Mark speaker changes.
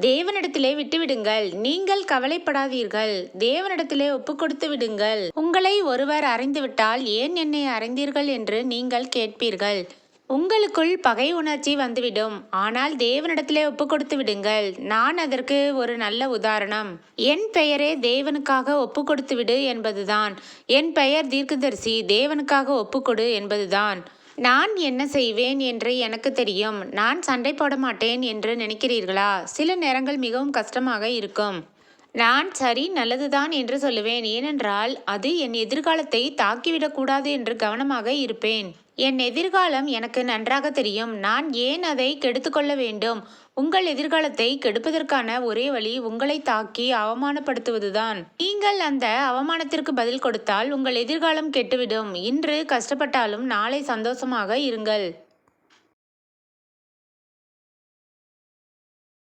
Speaker 1: தேவனிடத்திலே விட்டுவிடுங்கள். நீங்கள் கவலைப்படாதீர்கள். தேவனிடத்திலே ஒப்பு கொடுத்து விடுங்கள். உங்களை ஒருவர் அறிந்துவிட்டால் ஏன் என்னை அறிந்தீர்கள் என்று நீங்கள் கேட்பீர்கள். உங்களுக்குள் பகை உணர்ச்சி வந்துவிடும். ஆனால் தேவனிடத்திலே ஒப்பு கொடுத்து விடுங்கள். நான் அதற்கு ஒரு நல்ல உதாரணம். என் பெயரே தேவனுக்காக ஒப்பு கொடுத்து விடு என்பதுதான். என் பெயர் தீர்க்கதரிசி. தேவனுக்காக ஒப்புக்கொடு என்பதுதான். நான் என்ன செய்வேன் என்று எனக்கு தெரியும். நான் சண்டை போட மாட்டேன் என்று நினைக்கிறீர்களா? சில நேரங்கள் மிகவும் கஷ்டமாக இருக்கும். நான் சரி நல்லதுதான் என்று சொல்லுவேன். ஏனென்றால் அது என் எதிர்காலத்தை தாக்கிவிடக்கூடாது என்று கவனமாக இருப்பேன். என் எதிர்காலம் எனக்கு நன்றாக தெரியும். நான் ஏன் அதை கெடுத்துக்கொள்ள வேண்டும்? உங்கள் எதிர்காலத்தை கெடுப்பதற்கான ஒரே வழி உங்களை தாக்கி அவமானப்படுத்துவதுதான். நீங்கள் அந்த அவமானத்திற்கு பதில் கொடுத்தால் உங்கள் எதிர்காலம் கெட்டுவிடும். இன்று கஷ்டப்பட்டாலும் நாளை சந்தோஷமாக இருங்கள்.